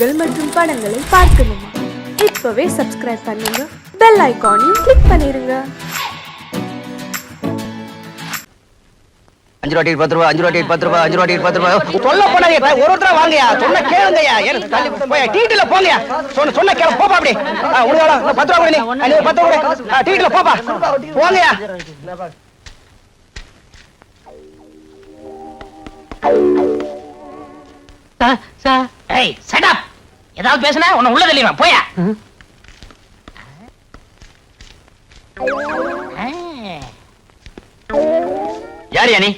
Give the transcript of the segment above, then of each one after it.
நிகழ்ச்சிகள் மற்றும் படங்களை பார்க்கணுமா இப்பவே சப்ஸ்கிரைப் பண்ணுங்க. பெல் ஐகானையும் கிளிக் பண்ணிருங்க. அஞ்சு ரூபா பத்து ரூபா அஞ்சு ரூபா பத்து ரூபா அஞ்சு ரூபா பத்து ரூபா சொல்ல போனாங்க ஒரு ஒருத்தர வாங்கயா? சொன்ன தள்ளி போய். டீட்டில போங்கயா சொன்ன சொன்ன கேளு போப்பா அப்படி. உனக்கு பத்து ரூபா கொடு நீ. பத்து ரூபா கொடு. டீட்டில போப்பா. போங்கயா ஏய் சட் ஏதாவது பேசுனா உன்னை உள்ள தெளிவா போயா. யார் நீ?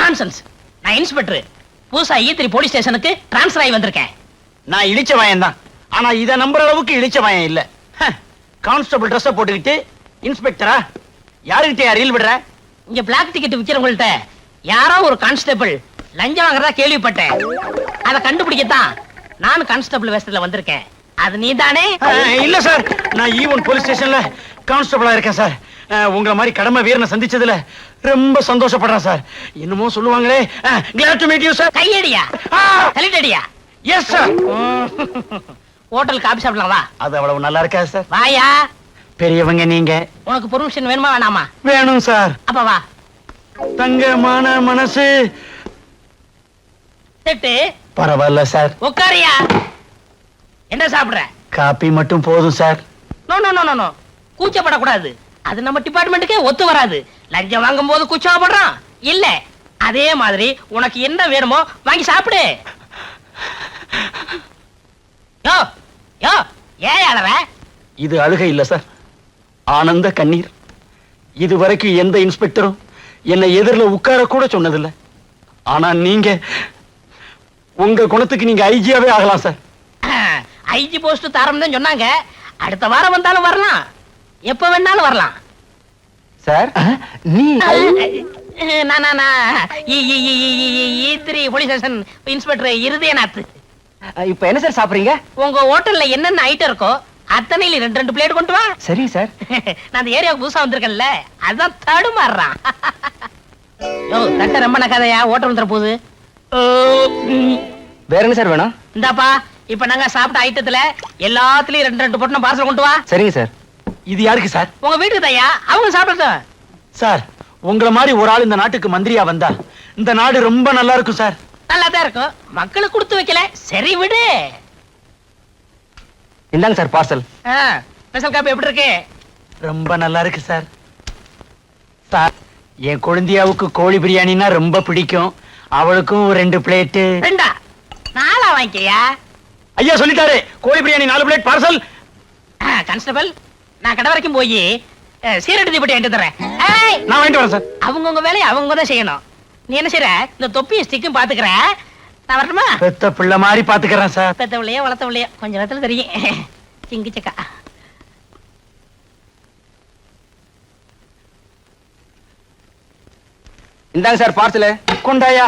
நான்சென்ஸ் நான் இன்ஸ்பெக்டர் புதுசா ஈத்திரி போலீஸ் ஸ்டேஷனுக்கு டிரான்ஸ்ஃபர் ஆகி வந்திருக்கேன். நான் இழிச்ச வாயன் தான் ஆனா இத நம்புற அளவுக்கு இழிச்ச வாயன் இல்ல. கான்ஸ்டபிள் ட்ரெஸ் போட்டுக்கிட்டு இன்ஸ்பெக்டரா யாருக்கிட்ட ரீல் விடுற? இங்க பிளாக் டிக்கெட் விக்கிறவங்கள்ட்ட யாரோ ஒரு கான்ஸ்டபிள் லஞ்சம் வாங்குறதா கேள்விப்பட்டேன். அதை கண்டுபிடிக்கத்தான் நான் கான்ஸ்டபிள் வேஷத்துல வந்திருக்கேன். அது நீதானே? ஆ, இல்ல சார். நான் ஈவன் போலீஸ் ஸ்டேஷன்ல கான்ஸ்டபிளா இருக்கேன் சார். உங்களை மாதிரி கடமை வீரனை சந்திச்சதுல ரொம்ப சந்தோஷப்படுறேன் சார். என்னமோ சொல்லுவாங்களே. Glad to meet you sir கையடியா? கலிட்டடியா எஸ் சார் ஹோட்டல் காபி சாப்பிடலாம்? வா அது அவ்வளவு நல்லா இருக்கா சார் வாயா. பெரியவங்க நீங்க. உனக்கு பெர்மிஷன் வேணுமா வேணாமா? வேணும் சார் அப்ப வா. தங்கமான மனசு. திட்டு பரவாயில்ல சார். உட்காரியா என்ன சாப்பிடுற? காப்பி மட்டும் போதும் sir. No no no no கூச்சப்படக்கூடாது. அது நம்ம டிபார்ட்மெண்ட்டுக்கே ஒத்து வராது. லஞ்சம் வாங்கும் போது கூச்சப்படுறான் இல்ல அதே மாதிரி உனக்கு என்ன வேணுமோ வாங்கி சாப்பிடு. யோ யோ ஏன் அழற இது அழுகை இல்ல சார். ஆனந்த கண்ணீர். இது வரைக்கும் எந்த இன்ஸ்பெக்டரும் என்னை எதிரில் உட்கார கூட சொன்னதில்ல. ஆனா நீங்க உங்க குணத்துக்கு நீங்க ஐஜியாவே ஆகலாம் சார். ஐஜி போஸ்ட் தரம் தான் சொன்னாங்க. அடுத்த வாரம் வந்தாலும் வரலாம். எப்ப வேணாலும் வரலாம். சார்? நீ நான் நான் போலீஸ் ஸ்டேஷன் இன்ஸ்பெக்டர் இருதயநாத். இப்ப என்ன சார் சாப்பிடுறீங்க? உங்க ஹோட்டல்ல என்னென்ன ஐட்டம் இருக்கோ அத்தனையில ரெண்டு ரெண்டு பிளேட் கொண்டு வா. சரி சார். நான் அந்த ஏரியாவுக்கு புதுசா வந்திருக்கேன்ல அதான் தடுமாறுறான். யோ தட்ட ரொம்ப நக்காதையா ஓட்டம் வந்துற போகுது. வேற என்ன சார் வேணும்? இந்தாப்பா இப்ப நாங்க சாப்பிட்ட ஐட்டத்துல எல்லாத்துலயும் ரெண்டு ரெண்டு பொட்டணம் பார்சல் கொண்டு வா. சரிங்க சார். இது யாருக்கு சார்? உங்க வீட்டுக்கு தையா? அவங்க சாப்பிடட்டும் சார் உங்களை மாதிரி ஒரு ஆள் இந்த நாட்டுக்கு மந்திரியா வந்தா இந்த நாடு ரொம்ப நல்லா இருக்கும் சார். நல்லா தான் இருக்கும். மக்களுக்கு கொடுத்து வைக்கல. சரி விடு. இந்தாங்க சார் பார்சல் ஸ்பெஷல் காப்பி எப்படி இருக்கு? ரொம்ப நல்லா இருக்கு சார். சார் என் குழந்தையாவுக்கு கோழி பிரியாணினா ரொம்ப பிடிக்கும். அவளுக்கும் ரெண்டு பிளேட்டு ரெண்டா? நாளா வாங்கிக்கையா ஐயா சொல்லிட்டாரு கோழி பிரியாணி நாலு பிளேட் பார்சல். கான்ஸ்டபிள். நான் கடை வரைக்கும் போய் சீரடி தீப்பட்டி வாங்கிட்டு தரேன். ஏய், நான் வாங்கிட்டு வரேன் சார். அவங்கவங்க வேலையை அவங்க தான் செய்யணும். நீ என்ன செய்யற இந்த தொப்பியும் ஸ்டிக்கும் பாத்துக்கிற? நான் வரட்டுமா? பெத்த பிள்ளை மாதிரி பாத்துக்கிறேன் சார். பெத்தவளையோ வளர்த்தவளையோ கொஞ்ச நேரத்துல தெரியும். சிங்கி சக்கா. இந்தாங்க சார் பார்சல். கொண்டாயா?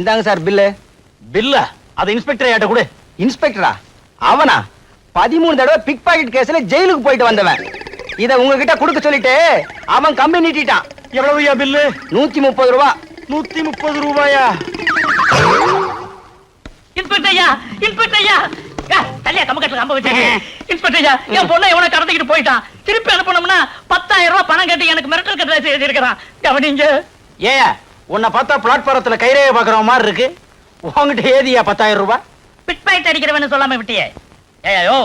இந்தாங்க சார் பில்லு. பில்லா? அது இன்ஸ்பெக்டர் ஆட்ட கொடு. இன்ஸ்பெக்டரா? அவனா? பதிமூணு தடவை பிக் பாக்கெட் கேஸ்ல ஜெயிலுக்கு போயிட்டு வந்தவன். இத உங்ககிட்ட கொடுக்க சொல்லிட்டு அவன் கம்பி நீட்டிட்டான். எவ்வளவுயா பில்லு? நூத்தி முப்பது ரூபா. நூத்தி முப்பது ரூபாயா? இன்ஸ்பெக்டர் ஐயா இன்ஸ்பெக்டர் ஐயா. தள்ளியா கம்ப வச்சு இன்ஸ்பெக்டர் ஐயா என் பொண்ணை எவனை கடத்திக்கிட்டு போயிட்டான். திருப்பி அனுப்பணும்னா பத்தாயிரம் ரூபாய் பணம் கட்டி எனக்கு மிரட்டல் கட்டளை செய்திருக்கிறான் கவனிங்க. ஏ உன்னை பார்த்தா பிளாட்பாரத்துல கைரேக பாக்குற மாதிரி இருக்கு. உங்ககிட்ட ஏதியா பத்தாயிரம் ரூபாய்? பிட் பாயிண்ட் அடிக்கிறவன்னு சொல்லாம விட்டியே. ஏயோ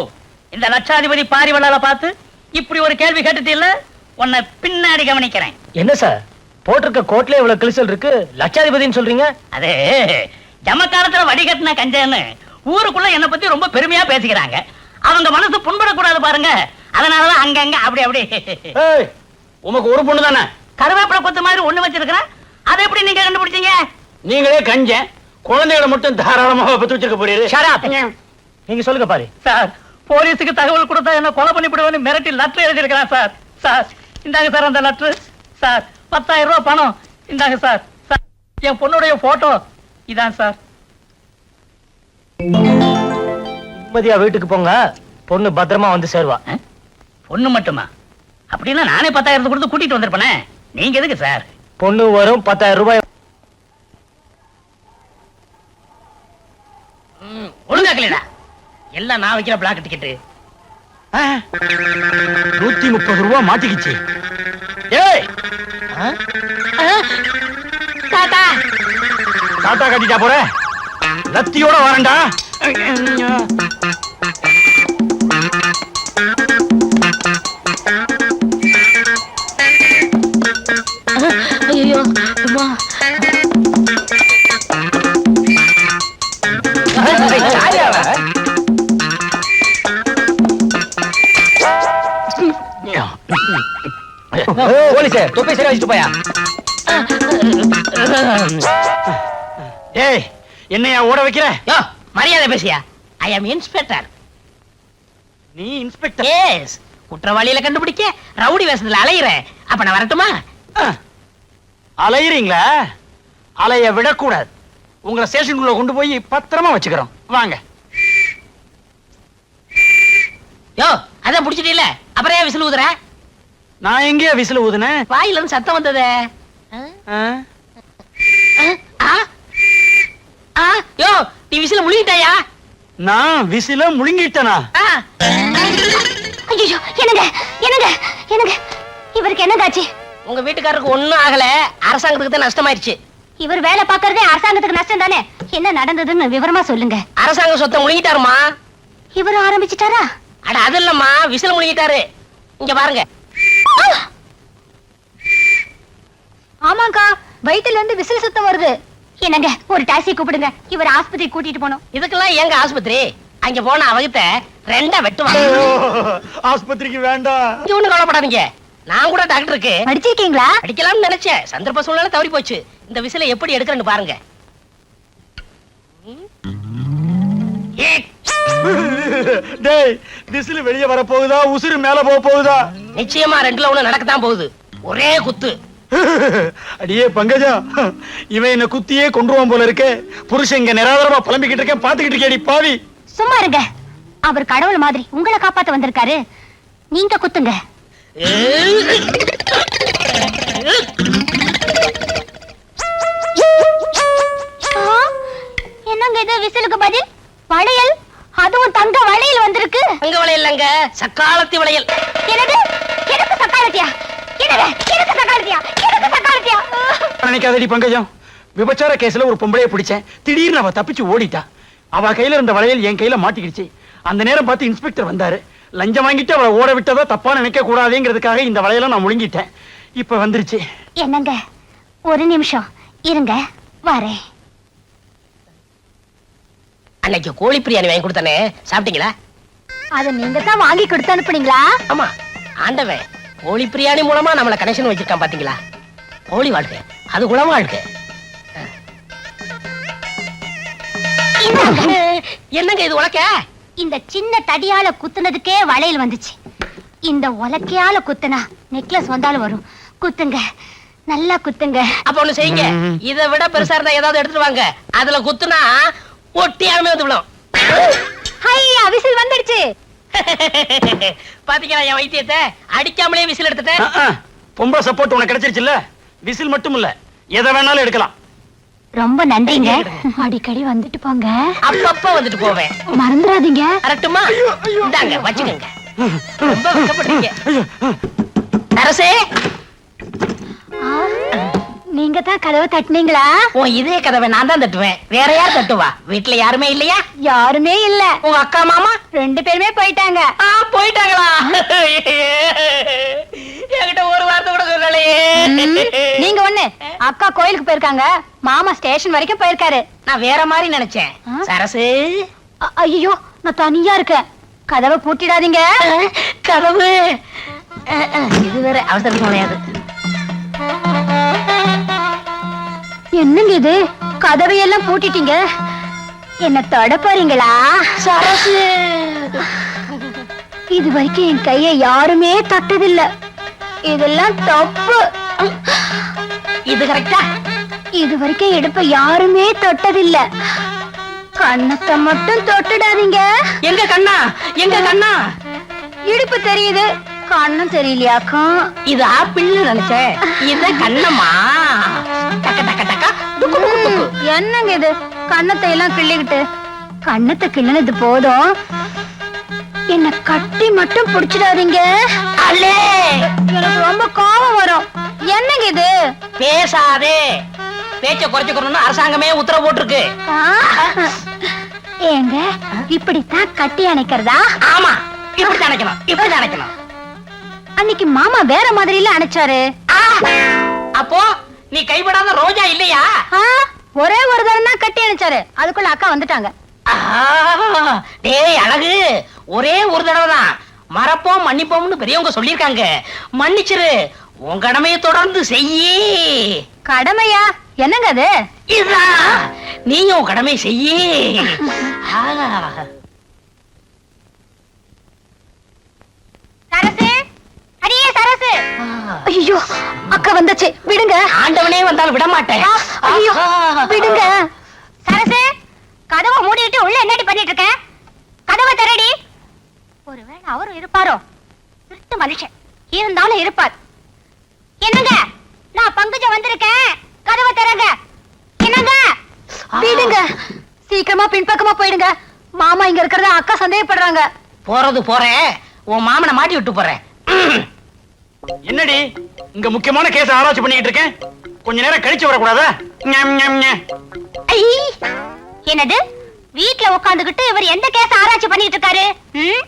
இந்த லட்சாதிபதி பாரிவளால பார்த்து இப்படி ஒரு கேள்வி கேட்டுட்டு இல்ல உன்னை பின்னாடி கவனிக்கிறேன். என்ன சார்? போட்டிருக்க கோட்ல இவ்வளவு கிழிசல் இருக்கு? லட்சாதிபதின்னு சொல்றீங்க? அதே ஜமக்காலத்துல வடிகட்டின கஞ்சன்னு ஊருக்குள்ள என்ன பத்தி ரொம்ப பெருமையா பேசிக்கிறாங்க. அவங்க மனசு புண்படக்கூடாது பாருங்க. அதனாலதான் அங்கங்க அப்படி அப்படி. உமக்கு ஒரு பொண்ணு தானே? கருவேப்பிலை கொத்து மாதிரி ஒண்ணு வச்சிருக்கிறேன் அதை எப்படி நீங்க கண்டுபிடிச்சீங்க? நீங்களே கஞ்சன். குழந்தைகளை மட்டும் தாராளமாக பத்து வச்சிருக்க போறீரு நீங்க சொல்லுங்க பாரு. சார் போலீஸுக்கு தகவல் கொடுத்தா என்ன கொலை பண்ணிவிடுவேன்னு மிரட்டி லெட்டர் எழுதியிருக்கிறான் சார் சார் இந்தாங்க சார் அந்த லெட்டர். சார் பத்தாயிரம் ரூபாய் பணம். இந்தாங்க சார் சார் என் பொண்ணுடைய போட்டோ இதான் சார் நிம்மதியா வீட்டுக்கு போங்க. பொண்ணு பத்திரமா வந்து சேருவா. பொண்ணு மட்டுமா? அப்படின்னா நானே பத்தாயிரத்து கொடுத்து கூட்டிட்டு வந்திருப்பேனே. நீங்க எதுக்கு சார் பொண்ணு வரும் பத்தாயிரம் ரூபாய். ஒழுங்காக்கலடா. எல்லாம் நான் வைக்கிற பிளாக் டிக்கெட்டு நூத்தி முப்பது ரூபா மாட்டிக்கிச்சு. ஏய்! தாத்தா! தாத்தா கட்டிட்டா போற? லத்தியோட வரண்டா? போலீஸே தொப்பை சரியா வச்சுட்டு போயா? ஏய் என்னையா ஓட வைக்கிற? யோ மரியாதை பேசியா? ஐ அம் இன்ஸ்பெக்டர் நீ இன்ஸ்பெக்டர் எஸ் குற்றவாளியில கண்டுபிடிக்க ரவுடி வேஷத்துல அலையிறேன் அப்ப நான் வரட்டுமா? அலையிறீங்களா? அலைய விடக்கூடாது. உங்களை ஸ்டேஷனுக்குள்ள கொண்டு போய் பத்திரமா வச்சுக்கிறோம். வாங்க. யோ அதான் புடிச்சிட்டீல அப்புறம் ஏன் விசில் ஊதுற? நான் எங்கேயா விசில் ஊதுனேன் வாயில இருந்து சத்தம் வந்ததே. ஆ? ஆ? ஆ? யோ நீ விசில முழுங்கிட்டாயா? நான் விசில முழுங்கிட்டனா. ஐயோ என்னங்க என்னங்க என்னங்க? இவருக்கு என்னதாச்சு? உங்க வீட்டுக்காரருக்கு ஒண்ணும் ஆகல. அரசாங்கத்துக்கு தான் நஷ்டமாயிருச்சு. இவர் வேலை பார்க்கறதே அரசாங்கத்துக்கு நஷ்டம் தானே என்ன நடந்ததுன்னு விவரமா சொல்லுங்க. அரசாங்க சொத்தை முழுங்கிட்டாருமா? இவரும் ஆரம்பிச்சிட்டாரா? அட அது இல்லம்மா. விசில் முழுங்கிட்டாரு. இங்க பாருங்க. ஆமாங்கா வயித்துல இருந்து விசில் சுத்தம் வருது. என்னங்க ஒரு டாக்ஸி கூப்பிடுங்க. இவர் ஆஸ்பத்திரி கூட்டிட்டு போனோம் இதுக்கெல்லாம் எங்க ஆஸ்பத்திரி? அங்க போன அவகிட்ட ரெண்டா வெட்டுவாங்க ஆஸ்பத்திரிக்கு வேண்டாம். ஒண்ணு கவலைப்படாதீங்க. நான் கூட டாக்டருக்கு படிச்சிருக்கீங்களா? அடிக்கலாம்னு நினைச்சேன். சந்தர்ப்ப சூழ்நிலை தவறி போச்சு. இந்த விசிலை எப்படி எடுக்கிறேன்னு பாருங்க. ஏ, டேய் விசில் வெளிய வர போகுதா உசுறு மேல போக போகுதா நிச்சயமா ரெண்டுல ஒண்ணு நடக்கத்தான் போகுது. ஒரே குத்து. அடியே பங்கஜா இவன் என்ன குத்தியே கொண்டுருவான் போல இருக்கே. புருஷன் இங்க நிராதரமா புலம்பிக்கிட்டு இருக்கேன் பாத்துக்கிட்டு இருக்கேடி பாவி. சும்மா இருங்க. அவர் கடவுள் மாதிரி உங்களை காப்பாத்த வந்திருக்காரு. நீங்க குத்துங்க. ஆ, என்னங்க இது? விசிலுக்கு பதில்? வளையல்? அதுவும் தங்க வளையல் வந்திருக்கு. அங்க வளையல்லங்க சக்காலத்தி வளையல். என்னது? எனக்கு சக்காலத்தியா? என்னது? எனக்கு சக்காலத்தியா? எனக்கு சக்காலத்தியா? நினைக்காதடி பங்கஜம். விபச்சார கேஸ்ல ஒரு பொம்பளைய பிடிச்சேன். திடீர்னு அவ தப்பிச்சு ஓடிட்டா. அவ கையில இருந்த வளையல் என் கையில மாட்டிக்கிடுச்சு. அந்த நேரம் பார்த்து இன்ஸ்பெக்டர் வந்தாரு. லஞ்சம் வாங்கிட்டு அவளை ஓட விட்டதா தப்பா நினைக்க கூடாதுங்கிறதுக்காக இந்த வளையலை நான் முழுங்கிட்டேன். இப்ப வந்துருச்சு. என்னங்க? ஒரு நிமிஷம். இருங்க. வரேன். அன்னைக்கு கோழி பிரியாணி வாங்கி கொடுத்தானே. சாப்பிட்டீங்களா? அத நீங்க தான் வாங்கி கொடுத்து அனுப்புனீங்களா? ஆமா ஆண்டவன் கோழி பிரியாணி மூலமா நம்மள கனெக்ஷன் வச்சிருக்கான் பாத்தீங்களா? கோழி வாழ்க்கை அது குளமா வாழ்க்கை. என்னங்க? இது உலக்க? இந்த சின்ன தடியால குத்துனதுக்கே வளையல் வந்துச்சு. இந்த உலக்கையால குத்துனா நெக்லஸ் வந்தாலும் வரும். குத்துங்க நல்லா குத்துங்க. அப்ப ஒண்ணு செய்யுங்க. இதை விட பெருசா இருந்தா ஏதாவது எடுத்துட்டு வாங்க. அதுல குத்துனா ஒட்டியாமே வந்து விடும் ஹையா விசில் வந்துடுச்சு. பாத்தீங்களா என் வைத்தியத்தை? அடிக்காமலே விசில் எடுத்துட்டேன். பொம்பளை சப்போர்ட் உனக்கு கிடைச்சிருச்சுல்ல? விசில் மட்டும் இல்ல எதை வேணாலும் எடுக்கலாம். ரொம்ப நன்றிங்க. அடிக்கடி வந்துட்டு போங்க. அப்பப்ப வந்துட்டு போவேன். மறந்துடாதீங்க. வரட்டுமா? இந்தாங்க வச்சுக்கோங்க. ரொம்ப ஆ, நீங்க தான் கதவை தட்டுனீங்களா? உன் இதே கதவை நான் தான் தட்டுவேன். வேற யார் தட்டுவா? வீட்டுல யாருமே இல்லையா? யாருமே இல்ல. உங்க அக்கா மாமா? ரெண்டு பேருமே போயிட்டாங்க. போயிட்டாங்களா? என்கிட்ட ஒரு வார்த்தை கூட சொல்லலையே. நீங்க ஒண்ணு. அக்கா கோயிலுக்கு போயிருக்காங்க. மாமா ஸ்டேஷன் வரைக்கும் போயிருக்காரு. நான் வேற மாதிரி நினைச்சேன்? சரசு. ஐயோ நான் தனியா இருக்கேன். கதவை பூட்டிடாதீங்க. கதவு. இது வேற அவசரத்துக்கு முடியாது என்னங்க இது? கதவையெல்லாம் பூட்டிட்டீங்க. என்ன தொட போறீங்களா? சரசு. இது வரைக்கும் என் கையை யாருமே தொட்டதில்ல. இதெல்லாம் தப்பு. இது கரெக்டா? இது வரைக்கும் இடுப்ப யாருமே தொட்டதில்ல. கண்ணத்தை மட்டும் தொட்டுடாதீங்க. எங்க கண்ணா? எங்க கண்ணா? இடுப்பு தெரியுது. கண்ணும் தெரியலையாக்கும்? இது ஆப்பிள்னு நினைச்சேன். இது கண்ணம்மா. டக்க டக்க டக்க. டுக்கு டுக்கு டுக்கு என்னங்க இது? கண்ணத்தை எல்லாம் கிள்ளிக்கிட்டு. கண்ணத்தை கிள்ளனது போதும். என்ன கட்டி மட்டும் புடிச்சிடாதீங்க. எனக்கு ரொம்ப கோபம் வரும். என்னங்க இது? பேசாதே. பேச்ச குறைச்சுக்கணும்னு அரசாங்கமே உத்தரவு போட்டிருக்கு. ஆ? ஏங்க இப்படித்தான் கட்டி அணைக்கிறதா? ஆமா இப்படி நினைக்கணும் இப்படி நினைக்கணும் அன்னைக்கு மாமா வேற மாதிரில அணைச்சாரு! அப்போ நீ கைவிடாத ரோஜா இல்லையா? ஒரே ஒரு தரம் தான் கட்டி அணைச்சாரு. அதுக்குள்ள அக்கா வந்துட்டாங்க. டேய் அழகு. ஒரே ஒரு தடவை தான் மறப்போம் மன்னிப்போம்னு பெரியவங்க சொல்லியிருக்காங்க. மன்னிச்சிரு. உன் கடமையை தொடர்ந்து செய்யி. கடமையா? என்னங்க அது? நீயும் உன் கடமை செய்யி. சரசு ஐயோ அக்கா வந்துச்சு. விடுங்க. ஆண்டவனே வந்தாலும் விட மாட்டேன். ஐயோ. விடுங்க. சரசு கதவை மூடிட்டு உள்ள என்னடி பண்ணிட்டு இருக்க? கதவை திறடி. ஒருவேளை அவரும் இருப்பாரோ? திருட்டு மனுஷன். இருந்தாலும் இருப்பார். என்னங்க? நான் பங்குஜம் வந்திருக்கேன். கதவை திறங்க. என்னங்க? விடுங்க. சீக்கிரமா பின்பக்கமா போயிடுங்க. மாமா இங்க இருக்கிறத அக்கா சந்தேகப்படுறாங்க. போறது போறேன். உன் மாமனை மாட்டி விட்டு போறேன். என்னடி இங்க முக்கியமான கேஸ் ஆராய்ச்சி பண்ணிட்டு இருக்கேன்? கொஞ்ச நேரம் கழிச்சு வரக்கூடாதா! என்னது? வீட்ல உட்காந்துகிட்டு இவர் எந்த கேஸ் ஆராய்ச்சி பண்ணிட்டு இருக்காரு? ம்?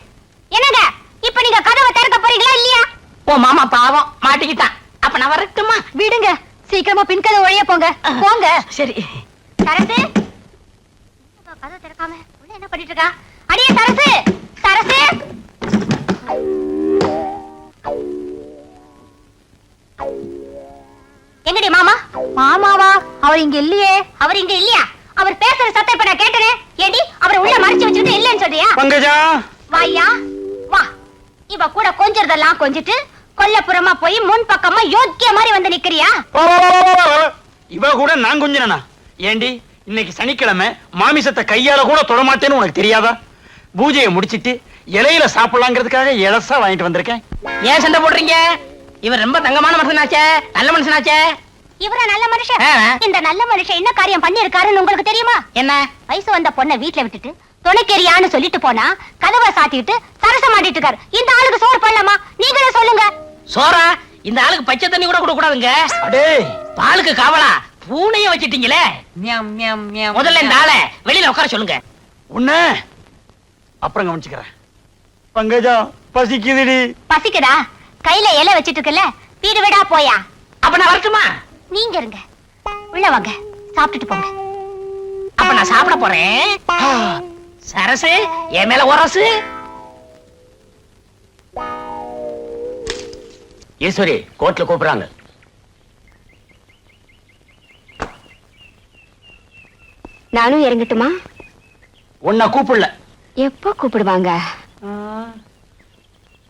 என்னங்க? இப்ப நீங்க கதவை திறக்க போறீங்களா இல்லையா? உன் மாமா பாவம் மாட்டிக்கிட்டான். அப்ப நான் வரட்டுமா? விடுங்க சீக்கிரமா பின்கதை ஒழிய போங்க. போங்க. சரி. சரசு! கதவை திறக்காம உள்ள என்ன பண்ணிட்டு இருக்கா அடியே சரசு! சரசு! எங்கடி மாமா? மாமாவா? அவர் இங்க இல்லையே. அவர் இங்க இல்லையா? அவர் பேசுற சத்தம் இப்ப நான் கேட்டனே? ஏடி அவரை உள்ள மறைச்சு வச்சுட்டு இல்லைன்னு சொல்றியா? பங்கஜா! வாயா வா. இவ கூட கொஞ்சறதெல்லாம் கொஞ்சிட்டு கொல்லப்புறமா போய் முன் பக்கமா யோக்கிய மாதிரி வந்து நிக்கிறியா. இவ கூட நான் கொஞ்சனா ஏண்டி இன்னைக்கு சனிக்கிழமை மாமிசத்தை கையால கூட தொடமாட்டேன்னு உனக்கு தெரியாதா? பூஜையை முடிச்சிட்டு இலையில சாப்பிடலாங்கிறதுக்காக இலசா வாங்கிட்டு வந்திருக்கேன். ஏன் சண்டை போடுறீங்க? இவர் ரொம்ப தங்கமான மனுஷனாச்சே நல்ல மனுஷனாச்சே. இவர நல்ல மனுஷன். இந்த நல்ல மனுஷன் என்ன காரியம் பண்ணிருக்காருன்னு உங்களுக்கு தெரியுமா? என்ன? வயசு வந்த பொண்ணை வீட்ல விட்டுட்டு துணைக்கெரியான்னு சொல்லிட்டு போனா கதவை சாத்திட்டு சரசம் ஆடிட்டு இருக்காரு இந்த ஆளுக்கு சோறு பண்ணலாமா? நீங்களே சொல்லுங்க. சோரா இந்த ஆளுக்கு பச்சை தண்ணி கூட கொடுக்க கூடாதுங்க அடே. பாலுக்கு காவலா? பூனைய வச்சிட்டீங்களே. முதல்ல இந்த ஆளை வெளியில உட்கார சொல்லுங்க. உன்ன அப்புறம் கவனிச்சுக்கிறேன். பங்கஜா பசிக்குதுடி. பசிக்குதா? கையில இலை வச்சிட்டு இருக்குல்ல வீடு விடா போயா? அப்ப நான் வரட்டுமா? நீங்க இருங்க. உள்ள வாங்க. சாப்பிட்டுட்டு போங்க. அப்ப நான் சாப்பிட போறேன். சரசு என் மேல உரசு. ஈஸ்வரி கோர்ட்ல கூப்பிடுறாங்க. நானும் இறங்கட்டுமா? உன்னை கூப்பிடல. எப்போ கூப்பிடுவாங்க?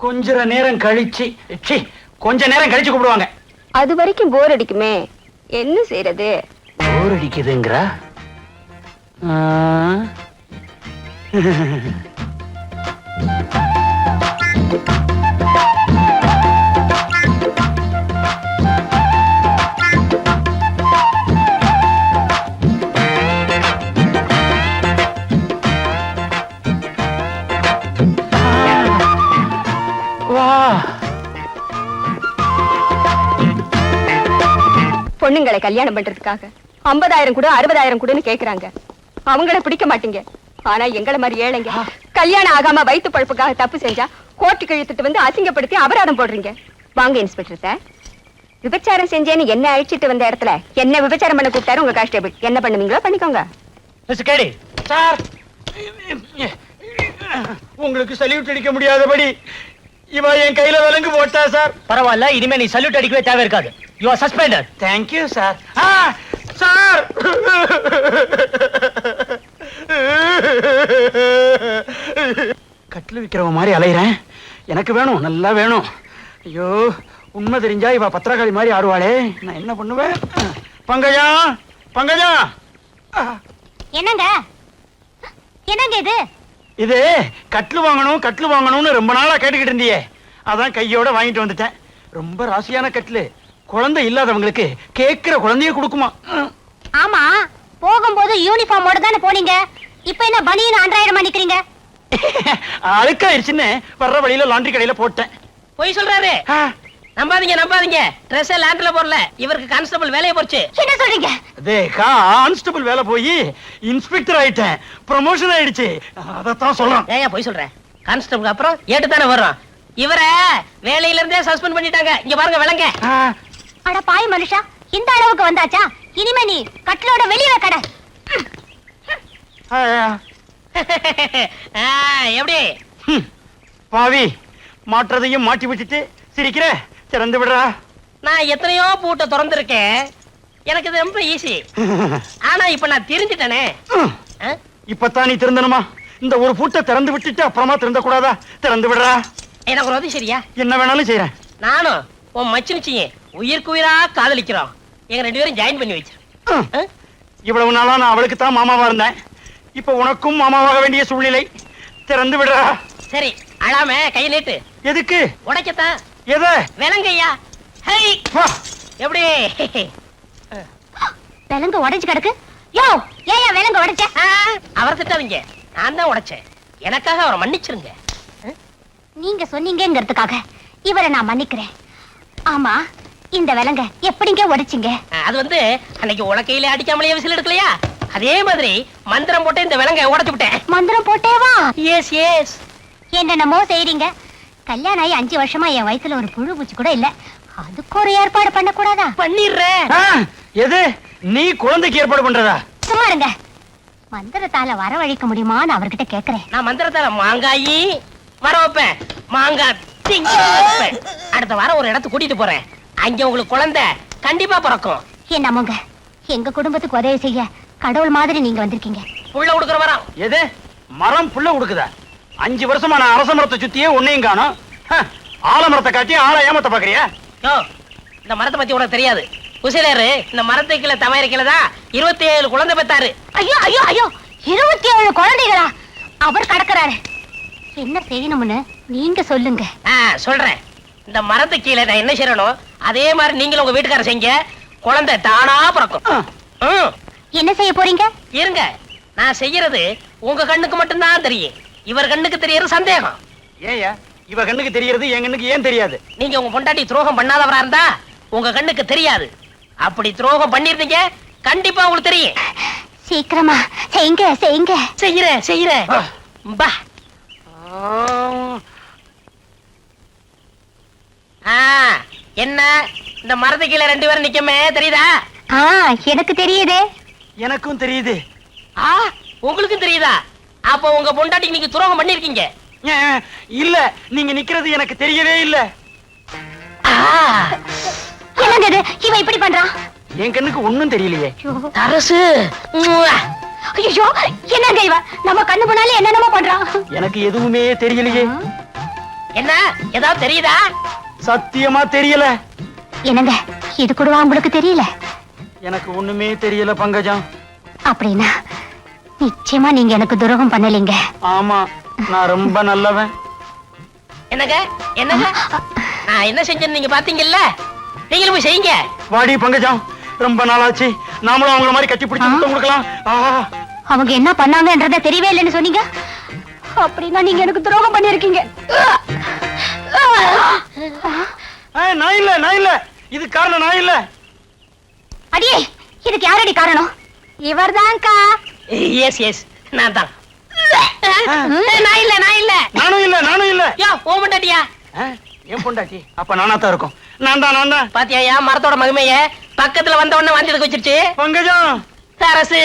கொஞ்ச நேரம் கழிச்சு ச்சீ, கொஞ்ச நேரம் கழிச்சு கூப்பிடுவாங்க. அது வரைக்கும் போர் அடிக்குமே. என்ன செய்யறது போர் அடிக்குதுங்கிறா? ஆ. கல்யாணம் பண்றதுக்காக. ஐம்பதாயிரம் கூட அறுபதாயிரம் கூடன்னு கேக்குறாங்க. அவங்கள பிடிக்க மாட்டீங்க. ஆனா எங்கள மாதிரி ஏழைங்க கல்யாணம் ஆகாம வயித்து பழப்புக்காக தப்பு செஞ்சா கோர்ட்டுக்கு இழுத்துட்டு வந்து அசிங்கப்படுத்தி அபராதம் போடுறீங்க. வாங்க இன்ஸ்பெக்டர் சார் விபச்சாரம் செஞ்சேன்னு என்ன அழிச்சிட்டு வந்த இடத்துல என்ன விபச்சாரம் பண்ண கூப்பிட்டாரு உங்க கான்ஸ்டேபிள் என்ன பண்ணுவீங்களோ பண்ணிக்கோங்க. Mister KD sir. உங்களுக்கு சல்யூட் அடிக்க முடியாதபடி இவ என் கையில விலங்கு போட்டா சார். பரவாயில்ல இனிமே நீ சல்யூட் அடிக்கவே தேவை இருக்காது you are suspended thank you sir ah sir கட்டில் விற்கிறவன் மாதிரி அலையிறேன். எனக்கு வேணும் நல்லா வேணும். ஐயோ உண்மை தெரிஞ்சா இவ பத்திரகாளி மாதிரி ஆடுவாளே. நான் என்ன பண்ணுவேன்? பங்கஜா பங்கஜா! என்னங்க? என்னங்க இது? இது கட்லு வாங்கணும் கட்லு வாங்கணும்னு ரொம்ப நாளா கேட்டுக்கிட்டு இருந்தியே. அதான் கையோட வாங்கிட்டு வந்துட்டேன். ரொம்ப ராசியான கட்லு குழந்தை இல்லாதவங்களுக்கு கேட்கிற குழந்தைய கொடுக்குமா. ஆமா போகும்போது யூனிஃபார்மோட தானே போனீங்க? இப்ப என்ன பனியன் அன்றாயிரமா நிக்கிறீங்க? அழுக்காயிருச்சுன்னு வர்ற வழியில லாண்டரி கடையில போட்டேன். பொய் சொல்றாரு. ஆ, நம்பாதீங்க நம்பாதீங்க. ட்ரெஸ் லேண்ட்ல போடல. இவருக்கு கான்ஸ்டபிள் வேலையை போச்சு. என்ன சொல்றீங்க? அதே கான்ஸ்டபிள் வேலை போய் இன்ஸ்பெக்டர் ஆயிட்டேன். ப்ரமோஷன் ஆயிடுச்சு. அதத்தான் சொல்றேன். ஏன் பொய் சொல்றேன் கான்ஸ்டபிள் அப்புறம் ஏட்டு தானே வர்றோம். இவரை வேலையில இருந்தே சஸ்பெண்ட் பண்ணிட்டாங்க. இங்க பாருங்க விளங்க. ஆ, அட பாய் மனுஷா இந்த அளவுக்கு வந்தாச்சா? இனிமே நீ கட்டிலோட வெளியில கடை. எப்படி? ஹம், பாவி மாட்டுறதையும் மாட்டி விட்டுட்டு சிரிக்கிற? திறந்து விடுறா. நான் எத்தனையோ பூட்டை திறந்திருக்கேன். எனக்கு இது ரொம்ப ஈஸி ஆனா இப்ப நான் தெரிஞ்சிட்டேனே. ஆ? இப்பதான் நீ திறந்தனுமா? இந்த ஒரு பூட்டை திறந்து விட்டுட்டு அப்புறமா திறந்த கூடாதா திறந்து விடுறா. எனக்கு ஒரு உதவி சரியா என்ன வேணாலும் செய்யறேன் நானும் உன் மச்சினிச்சிங்க உயிருக்கு உயிரா காதலிக்கிறோம். எங்க ரெண்டு பேரும் ஜாயின் பண்ணி வச்சிரு. ஹம், ஆ? இவ்வளவு நாளா நான் அவளுக்கு தான் மாமாவா இருந்தேன். இப்ப உனக்கும் மாமாவாக வேண்டிய சூழ்நிலை திறந்து விடுறா. சரி அழாம கையை நீட்டு. எதுக்கு? உடைக்கத்தான். எத? விலங்கையா? ஹை. எப்படி? விலங்கு உடைஞ்சு கிடக்கு. யோ ஏயா விலங்கு உடைச்ச? ஆ, அவரை திட்டாதீங்க. நான் தான் உடைச்சேன். எனக்காக அவரை மன்னிச்சிருங்க. நீங்க சொன்னீங்கங்கிறதுக்காக இவரை நான் மன்னிக்கிறேன். ஆமா இந்த விலங்க எப்படிங்க உடைச்சிங்க? அது வந்து அன்னைக்கு உலக்கையில அடிக்காமலேயே விசில் எடுக்கலையா? அதே மாதிரி மந்திரம் போட்டு இந்த விலங்கை உடைச்சு விட்டேன். மந்திரம் போட்டேவா? எஸ் எஸ் என்னென்னமோ செய்றீங்க. கல்யாணம் ஆகி அஞ்சு வருஷமா என் வயசுல ஒரு புழு பூச்சி கூட இல்ல. அதுக்கு ஒரு ஏற்பாடு பண்ண கூடாதா பண்ணிடுறேன் எது? நீ குழந்தைக்கு ஏற்பாடு பண்றதா? சும்மா இருங்க. மந்திரத்தால வரவழைக்க முடியுமான்னு அவர்கிட்ட கேக்குறேன். நான் மந்திரத்தால மாங்காயி வர வைப்பேன். மாங்காய் அடுத்த வாரம் ஒரு இடத்துக்கு கூட்டிட்டு போறேன். அங்க உங்களுக்கு குழந்தை கண்டிப்பா பிறக்கும். என்னமோங்க எங்க குடும்பத்துக்கு உதவி செய்ய கடவுள் மாதிரி நீங்க வந்திருக்கீங்க. புள்ள கொடுக்குற வரம் எது? மரம் புள்ள கொடுக்குதா அஞ்சு வருஷமா நான் அரச மரத்தை சுத்தியே ஒன்னையும் காணும். ஹ, ஆலமரத்தை காட்டி ஆளை ஏமாத்த பாக்குறியா? யோ இந்த மரத்தை பத்தி உனக்கு தெரியாது. குசிலேரு இந்த மரத்தை கீழே தவறு கீழே தான் இருபத்தி ஏழு குழந்தை பெத்தாரு. ஐயோ ஐயோ ஐயோ இருபத்தி ஏழு குழந்தைகளா? அவர் கடக்குறாரு. என்ன செய்யணும்னு நீங்க சொல்லுங்க. ஆ சொல்றேன். இந்த மரத்து கீழே நான் என்ன செய்யணும் அதே மாதிரி நீங்களும் உங்க வீட்டுக்காரர் செய்யுங்க. குழந்தை தானா பிறக்கும். என்ன செய்ய போறீங்க? இருங்க. நான் செய்யறது உங்க கண்ணுக்கு மட்டும்தான் தெரியும். இவர் கண்ணுக்கு தெரியறது சந்தேகம். ஏய்யா இவ கண்ணுக்கு தெரியறது என் கண்ணுக்கு ஏன் தெரியாது? நீங்க உங்க பொண்டாட்டி துரோகம் பண்ணாதவரா இருந்தா உங்க கண்ணுக்கு தெரியாது. அப்படி துரோகம் பண்ணிருந்தீங்க கண்டிப்பா உங்களுக்கு தெரியும். சீக்கிரமா செய்யுங்க செய்யுங்க. செய்யறேன் செய்யறேன். பா ஆ, ஆ, என்ன? இந்த மரத்து கீழே ரெண்டு பேரும் நிக்கமே தெரியுதா? ஆ எனக்கு தெரியுதே. எனக்கும் தெரியுது. ஆ உங்களுக்கும் தெரியுதா? அப்ப உங்க பொண்டாட்டிக்கு நீங்க துரோகம் பண்ணிருக்கீங்க இல்ல நீங்க நிக்கிறது எனக்கு தெரியவே இல்ல. என்னங்க இது இவன் இப்படி பண்றான்? என் கண்ணுக்கு ஒண்ணும் தெரியலையே. அரசு ஐயோ என்னங்க இவன்? நம்ம கண்ணு முன்னாலே என்னென்னமோ பண்றான். எனக்கு எதுவுமே தெரியலையே. என்ன? ஏதாவது தெரியுதா? சத்தியமா தெரியல. என்னங்க? இது கூடவா உங்களுக்கு தெரியல? எனக்கு ஒண்ணுமே தெரியல பங்கஜம். அப்படின்னா நிச்சயமா நீங்க எனக்கு துரோகம் பண்ணலீங்க. ஆமா நான் ரொம்ப நல்லவன். என்னங்க? என்னங்க? நான் என்ன செஞ்சேன்னு நீங்க பாத்தீங்கல்ல? நீங்களும் போய் செய்யுங்க. வாடி பங்கஜம். ரொம்ப நாளாச்சு. நாமளும் அவங்கள மாதிரி கட்டி பிடிச்சு முத்தம் கொடுக்கலாம் ஆஹா. அவங்க என்ன பண்ணாங்கன்றத தெரியவே இல்லைன்னு சொன்னீங்க? அப்படின்னா நீங்க எனக்கு துரோகம் பண்ணிருக்கீங்க நான் இல்ல நான் இல்ல. இது காரணம் நான் இல்ல. அடியே இதுக்கு யாரடி காரணம்? இவர்தான்க்கா. எஸ் எஸ் நான் தான் நான் இல்ல நான் இல்ல. நானும் இல்ல நானும் இல்ல. யோ ஓ பொண்டாட்டி. அப்ப நானா தான் இருக்கும். நான் தான் நான் தான் பாத்தியா மரத்தோட மகிமைய பக்கத்துல வந்த உடனே வாந்தி எடுக்க வச்சிருச்சு? பங்கஜம். அரசு.